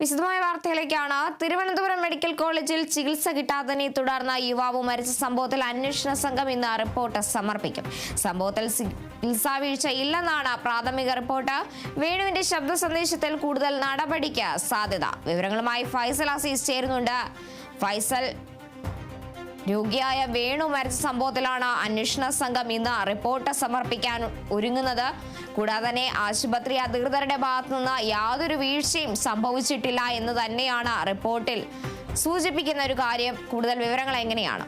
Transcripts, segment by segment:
വിശദമായ വാർത്തയിലേക്കാണ്. തിരുവനന്തപുരം മെഡിക്കൽ കോളേജിൽ ചികിത്സ കിട്ടാത്തതിനെ തുടർന്ന് യുവാവ് മരിച്ച സംഭവത്തിൽ അന്വേഷണ സംഘം ഇന്ന് റിപ്പോർട്ട് സമർപ്പിക്കും. സംഭവത്തിൽ ചികിത്സാ വീഴ്ച ഇല്ലെന്നാണ് പ്രാഥമിക റിപ്പോർട്ട്. വേണുവിന്റെ ശബ്ദ സന്ദേശത്തിൽ കൂടുതൽ നടപടിക്ക് സാധ്യത. വിവരങ്ങളുമായി ഫൈസൽ അസീസ് ചേരുന്നുണ്ട്. ഫൈസൽ രോഗിയായ വേണു മരിച്ച സംഭവത്തിലാണ് അന്വേഷണ സംഘം ഇന്ന് റിപ്പോർട്ട് സമർപ്പിക്കാൻ ഒരുങ്ങുന്നത്. കൂടാതെ തന്നെ ആശുപത്രി അധികൃതരുടെ ഭാഗത്തുനിന്ന് യാതൊരു വീഴ്ചയും സംഭവിച്ചിട്ടില്ല എന്ന് തന്നെയാണ് റിപ്പോർട്ടിൽ സൂചിപ്പിക്കുന്ന ഒരു കാര്യം. കൂടുതൽ വിവരങ്ങൾ എങ്ങനെയാണ്?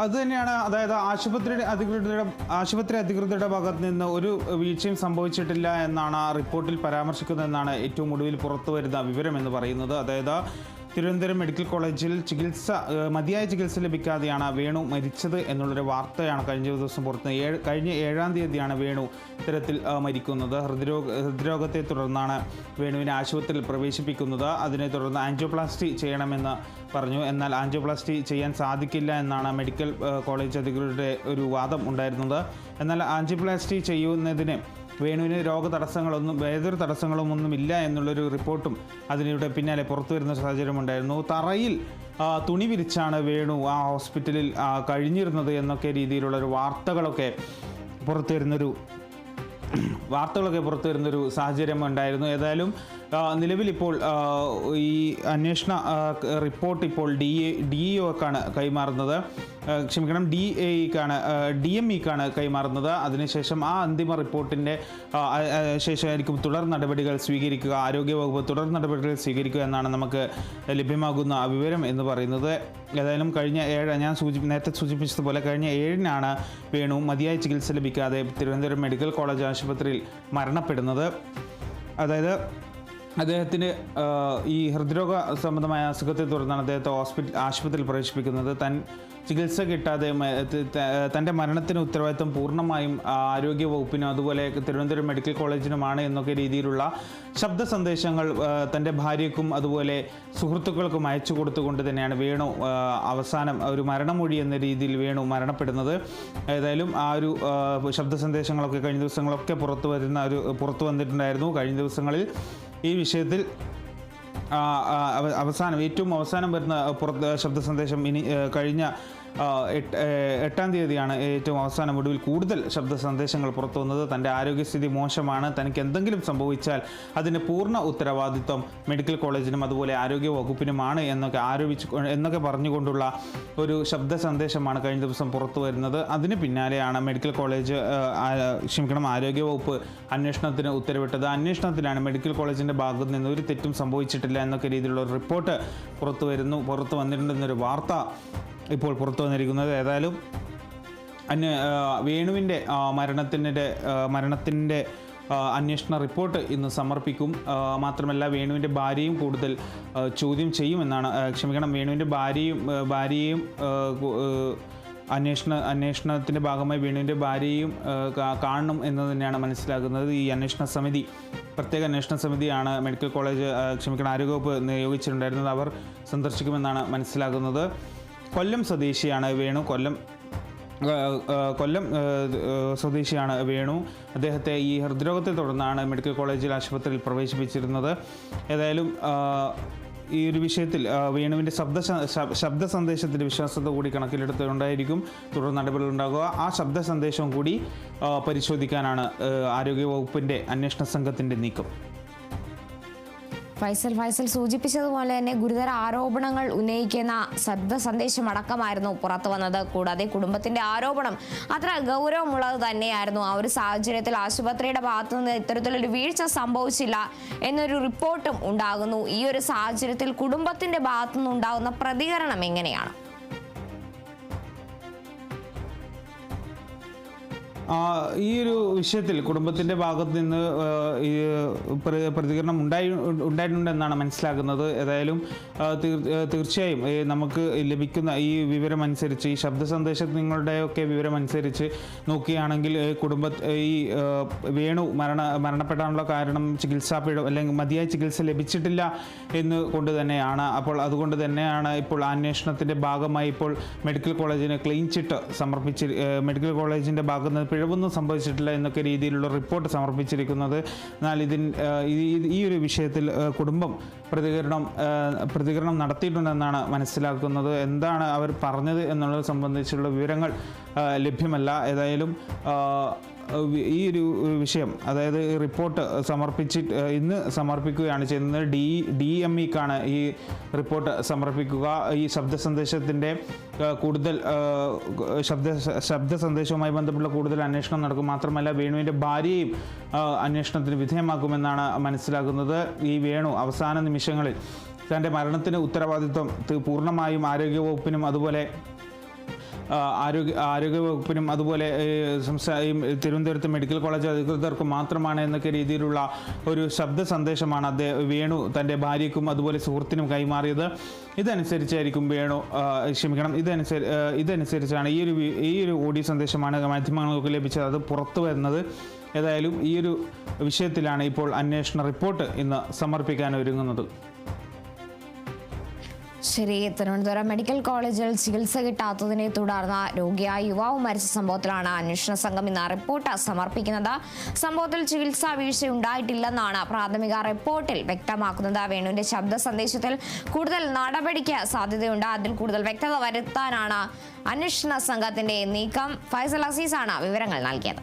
അത് തന്നെയാണ്. അതായത് ആശുപത്രിയുടെ അധികൃതരുടെ ആശുപത്രി അധികൃതരുടെ ഭാഗത്ത് നിന്ന് ഒരു വീഴ്ചയും സംഭവിച്ചിട്ടില്ല എന്നാണ് റിപ്പോർട്ടിൽ പരാമർശിക്കുന്നതെന്നാണ് ഏറ്റവും ഒടുവിൽ പുറത്തു വരുന്ന വിവരം എന്ന് പറയുന്നത്. അതായത് തിരുവനന്തപുരം മെഡിക്കൽ കോളേജിൽ ചികിത്സ മതിയായ ചികിത്സ ലഭിക്കാതെയാണ് വേണു മരിച്ചത് എന്നുള്ളൊരു വാർത്തയാണ് കഴിഞ്ഞ ദിവസം പുറത്ത് ഏഴ് കഴിഞ്ഞ ഏഴാം തീയതിയാണ് വേണു ഇത്തരത്തിൽ മരിക്കുന്നത്. ഹൃദ്രോഗ ഹൃദ്രോഗത്തെ തുടർന്നാണ് വേണുവിനെ ആശുപത്രിയിൽ പ്രവേശിപ്പിക്കുന്നത്. അതിനെ തുടർന്ന് ആൻജിയോപ്ലാസ്റ്റി ചെയ്യണമെന്ന് പറഞ്ഞു. എന്നാൽ ആൻജിയോപ്ലാസ്റ്റി ചെയ്യാൻ സാധിക്കില്ല എന്നാണ് മെഡിക്കൽ കോളേജ് അധികൃതരുടെ ഒരു വാദം ഉണ്ടായിരുന്നത്. എന്നാൽ ആൻജിയോപ്ലാസ്റ്റി ചെയ്യുന്നതിന് വേണുവിന് രോഗ തടസ്സങ്ങളൊന്നും ഏതൊരു തടസ്സങ്ങളും ഒന്നും ഇല്ല എന്നുള്ളൊരു റിപ്പോർട്ടും അതിലൂടെ പിന്നാലെ പുറത്തു വരുന്ന സാഹചര്യമുണ്ടായിരുന്നു. തറയിൽ തുണി വിരിച്ചാണ് വേണു ആ ഹോസ്പിറ്റലിൽ കഴിഞ്ഞിരുന്നത് എന്നൊക്കെ രീതിയിലുള്ളൊരു വാർത്തകളൊക്കെ പുറത്തു വരുന്നൊരു വാർത്തകളൊക്കെ പുറത്തു വരുന്നൊരു സാഹചര്യം ഉണ്ടായിരുന്നു. ഏതായാലും നിലവിലിപ്പോൾ ഈ അന്വേഷണ റിപ്പോർട്ട് ഇപ്പോൾ ഡി എ ഡി ഒക്കാണ് കൈമാറുന്നത്. ക്ഷമിക്കണം ഡി എക്കാണ് ഡി എം ഇക്കാണ് കൈമാറുന്നത്. അതിനുശേഷം ആ അന്തിമ റിപ്പോർട്ടിന്റെ ശേഷമായിരിക്കും തുടർ നടപടികൾ സ്വീകരിക്കുക ആരോഗ്യവകുപ്പ് തുടർ നടപടികൾ സ്വീകരിക്കുക എന്നാണ് നമുക്ക് ലഭ്യമാകുന്ന വിവരം എന്ന് പറയുന്നത്. ഏതായാലും കഴിഞ്ഞ ഏഴ് ഞാൻ സൂചി നേരത്തെ സൂചിപ്പിച്ചതുപോലെ കഴിഞ്ഞ ഏഴിനാണ് വേണു മതിയായ ചികിത്സ ലഭിക്കാതെ തിരുവനന്തപുരം മെഡിക്കൽ കോളേജ് ആശുപത്രിയിൽ മരണപ്പെടുന്നത്. അതായത് അദ്ദേഹത്തിന് ഈ ഹൃദ്രോഗ സംബന്ധമായ അസുഖത്തെ തുടർന്നാണ് അദ്ദേഹത്തെ ഹോസ്പിറ്റൽ ആശുപത്രിയിൽ പ്രവേശിപ്പിക്കുന്നത്. തൻ ചികിത്സ കിട്ടാതെ തന്റെ മരണത്തിന് ഉത്തരവാദിത്വം പൂർണമായും ആരോഗ്യ വകുപ്പിനും അതുപോലെ തിരുവനന്തപുരം മെഡിക്കൽ കോളേജിനുമാണ് എന്നൊക്കെ രീതിയിലുള്ള ശബ്ദ സന്ദേശങ്ങൾ തന്റെ ഭാര്യയ്ക്കും അതുപോലെ സുഹൃത്തുക്കൾക്കും അയച്ചു കൊടുത്തുകൊണ്ട് തന്നെയാണ് വേണു അവസാനം ഒരു മരണമൊഴി എന്ന രീതിയിൽ വേണു മരണപ്പെടുന്നത്. ഏതായാലും ആ ഒരു ശബ്ദ സന്ദേശങ്ങളൊക്കെ കഴിഞ്ഞ ദിവസങ്ങളൊക്കെ പുറത്തു വരുന്ന ഒരു പുറത്തു വന്നിട്ടുണ്ടായിരുന്നു. കഴിഞ്ഞ ദിവസങ്ങളിൽ ഈ വിഷയത്തിൽ അവസാനം ഏറ്റവും അവസാനം വരുന്ന പുറത്ത് ശബ്ദ സന്ദേശം ഇനി കഴിഞ്ഞ എട്ട്- തീയതിയാണ് ഏറ്റവും അവസാനം ഒടുവിൽ കൂടുതൽ ശബ്ദ സന്ദേശങ്ങൾ പുറത്തു വന്നത്. തന്റെ ആരോഗ്യസ്ഥിതി മോശമാണ്. തനിക്ക് എന്തെങ്കിലും സംഭവിച്ചാൽ അതിന് പൂർണ ഉത്തരവാദിത്വം മെഡിക്കൽ കോളേജിനും അതുപോലെ ആരോഗ്യ വകുപ്പിനുമാണ് എന്നൊക്കെ ആരോപിച്ച് എന്നൊക്കെ പറഞ്ഞുകൊണ്ടുള്ള ഒരു ശബ്ദ സന്ദേശമാണ് കഴിഞ്ഞ ദിവസം പുറത്തു വരുന്നത്. അതിന് പിന്നാലെയാണ് മെഡിക്കൽ കോളേജ് ക്ഷമിക്കണം ആരോഗ്യ വകുപ്പ് അന്വേഷണത്തിന് ഉത്തരവിട്ടത്. അന്വേഷണത്തിലാണ് മെഡിക്കൽ കോളേജിന്റെ ഭാഗത്ത് നിന്ന് ഒരു തെറ്റും സംഭവിച്ചിട്ടില്ല എന്നൊക്കെ രീതിയിലുള്ള റിപ്പോർട്ട് പുറത്തു വരുന്നു. പുറത്തു വന്നിട്ടുണ്ടെന്നൊരു വാർത്ത ഇപ്പോൾ പുറത്തു വന്നിരിക്കുന്നത്. ഏതായാലും അന്വ വേണുവിന്റെ മരണത്തിന്റെ മരണത്തിന്റെ അന്വേഷണ റിപ്പോർട്ട് ഇന്ന് സമർപ്പിക്കും. മാത്രമല്ല വേണുവിന്റെ ഭാര്യയും കൂടുതൽ ചോദ്യം ചെയ്യുമെന്നാണ് ക്ഷമിക്കണം. വേണുവിന്റെ ഭാര്യയും ഭാര്യയും അന്വേഷണ അന്വേഷണത്തിന്റെ ഭാഗമായി വേണുവിന്റെ ഭാര്യയും കാണണം എന്ന് തന്നെയാണ് മനസ്സിലാക്കുന്നത് ഈ അന്വേഷണ സമിതി പ്രത്യേക അന്വേഷണ സമിതിയാണ് മെഡിക്കൽ കോളേജ് ക്ഷമിക്കണം ആരോഗ്യവകുപ്പ് നിയോഗിച്ചിട്ടുണ്ടായിരുന്നത്. അവർ സന്ദർശിക്കുമെന്നാണ് മനസ്സിലാക്കുന്നത് കൊല്ലം സ്വദേശിയാണ് വേണു. കൊല്ലം കൊല്ലം സ്വദേശിയാണ് വേണു. അദ്ദേഹത്തെ ഈ ഹൃദ്രോഗത്തെ തുടർന്നാണ് മെഡിക്കൽ കോളേജിൽ ആശുപത്രിയിൽ പ്രവേശിപ്പിച്ചിരുന്നത്. ഏതായാലും ഈ ഒരു വിഷയത്തിൽ വേണുവിന്റെ ശബ്ദ ശബ്ദ സന്ദേശത്തിന്റെ വിശ്വാസത കൂടി കണക്കിലെടുത്തുകൊണ്ടായിരിക്കും തുടർ നടപടികൾ ഉണ്ടാകുക ആ ശബ്ദ സന്ദേശം കൂടി പരിശോധിക്കാനാണ് ആരോഗ്യവകുപ്പിന്റെ അന്വേഷണ സംഘത്തിന്റെ നീക്കം. ഫൈസൽ ഫൈസൽ സൂചിപ്പിച്ചതുപോലെ തന്നെ ഗുരുതര ആരോപണങ്ങൾ ഉന്നയിക്കുന്ന ശബ്ദ സന്ദേശം അടക്കമായിരുന്നു പുറത്തു വന്നത്. കൂടാതെ കുടുംബത്തിന്റെ ആരോപണം അത്ര ഗൗരവമുള്ളത് തന്നെയായിരുന്നു. ആ ഒരു സാഹചര്യത്തിൽ ആശുപത്രിയുടെ ഭാഗത്തു നിന്ന് ഇത്തരത്തിലൊരു വീഴ്ച സംഭവിച്ചില്ല എന്നൊരു റിപ്പോർട്ടും ഉണ്ടാകുന്നു. ഈ ഒരു സാഹചര്യത്തിൽ കുടുംബത്തിന്റെ ഭാഗത്തു നിന്നുണ്ടാകുന്ന പ്രതികരണം എങ്ങനെയാണ്? ഈ ഒരു വിഷയത്തിൽ കുടുംബത്തിന്റെ ഭാഗത്ത് നിന്ന് ഈ പ്രതികരണം ഉണ്ടായി ഉണ്ടായിട്ടുണ്ടെന്നാണ് മനസ്സിലാക്കുന്നത് ഏതായാലും തീർച്ചയായും നമുക്ക് ലഭിക്കുന്ന ഈ വിവരം അനുസരിച്ച് ഈ ശബ്ദ സന്ദേശ നിങ്ങളുടെയൊക്കെ അനുസരിച്ച് നോക്കുകയാണെങ്കിൽ കുടുംബ ഈ വേണു മരണ മരണപ്പെടാനുള്ള കാരണം ചികിത്സാ പീഠം അല്ലെങ്കിൽ മതിയായ ചികിത്സ ലഭിച്ചിട്ടില്ല എന്ന് കൊണ്ട് തന്നെയാണ്. അപ്പോൾ അതുകൊണ്ട് തന്നെയാണ് ഇപ്പോൾ അന്വേഷണത്തിന്റെ ഭാഗമായി ഇപ്പോൾ മെഡിക്കൽ കോളേജിന് ക്ലീൻ ചിട്ട് സമർപ്പിച്ച് മെഡിക്കൽ കോളേജിന്റെ ഭാഗത്ത് പിഴവൊന്നും സംഭവിച്ചിട്ടില്ല എന്നൊക്കെ രീതിയിലുള്ള റിപ്പോർട്ട് സമർപ്പിച്ചിരിക്കുന്നത്. എന്നാൽ ഇതിൻ ഈ- ഒരു വിഷയത്തിൽ കുടുംബം പ്രതികരണം പ്രതികരണം നടത്തിയിട്ടുണ്ടെന്നാണ് മനസ്സിലാക്കുന്നത്. എന്താണ് അവർ പറഞ്ഞത് എന്നുള്ളത് സംബന്ധിച്ചുള്ള വിവരങ്ങൾ ലഭ്യമല്ല. ഏതായാലും ഈ ഒരു വിഷയം അതായത് റിപ്പോർട്ട് സമർപ്പിച്ചിട്ട് ഇന്ന് സമർപ്പിക്കുകയാണ് ചെയ്യുന്നത്. ഡി ഡി എം ഇക്കാണ് ഈ റിപ്പോർട്ട് സമർപ്പിക്കുക. ഈ ശബ്ദ സന്ദേശത്തിന്റെ കൂടുതൽ ശബ്ദ ശബ്ദ സന്ദേശവുമായി ബന്ധപ്പെട്ട കൂടുതൽ അന്വേഷണം നടക്കും. മാത്രമല്ല വേണുവിന്റെ ഭാര്യയും അന്വേഷണത്തിന് വിധേയമാക്കുമെന്നാണ് മനസ്സിലാക്കുന്നത് ഈ വേണു അവസാന നിമിഷങ്ങളിൽ തന്റെ മരണത്തിന് ഉത്തരവാദിത്വം പൂർണമായും ആരോഗ്യവകുപ്പിനും അതുപോലെ ആരോഗ്യ ആരോഗ്യവകുപ്പിനും അതുപോലെ ഏ, തിരുവനന്തപുരത്ത് മെഡിക്കൽ കോളേജ് അധികൃതർക്കും മാത്രമാണ് എന്നൊക്കെ രീതിയിലുള്ള ഒരു ശബ്ദ സന്ദേശമാണ് അദ്ദേഹം വേണു തന്റെ ഭാര്യയ്ക്കും അതുപോലെ സുഹൃത്തിനും കൈമാറിയത്. ഇതനുസരിച്ചായിരിക്കും വേണു ക്ഷമിക്കണം. ഇതനുസരി ഇതനുസരിച്ചാണ് ഈ ഒരു ഈ ഒരു ഓഡിയോ സന്ദേശമാണ് മാധ്യമങ്ങൾക്ക് ലഭിച്ചത്. അത് പുറത്തു വരുന്നത് ഏതായാലും ഈ ഒരു വിഷയത്തിലാണ് ഇപ്പോൾ അന്വേഷണ റിപ്പോർട്ട് ഇന്ന് സമർപ്പിക്കാൻ ഒരുങ്ങുന്നത്. ശരി തിരുവനന്തപുരം മെഡിക്കൽ കോളേജിൽ ചികിത്സ കിട്ടാത്തതിനെ തുടർന്ന് രോഗിയായ യുവാവ് മരിച്ച സംഭവത്തിലാണ് അന്വേഷണ സംഘം ഇന്ന് റിപ്പോർട്ട് സമർപ്പിക്കുന്നത്. സംഭവത്തിൽ ചികിത്സാ വീഴ്ച ഉണ്ടായിട്ടില്ലെന്നാണ് പ്രാഥമിക റിപ്പോർട്ടിൽ വ്യക്തമാക്കുന്നത്. വേണുവിന്റെ ശബ്ദ സന്ദേശത്തിൽ കൂടുതൽ നടപടിക്ക് സാധ്യതയുണ്ട്. അതിൽ കൂടുതൽ വ്യക്തത വരുത്താനാണ് അന്വേഷണ സംഘത്തിന്റെ നീക്കം. ഫൈസൽ അസീസാണ് വിവരങ്ങൾ നൽകിയത്.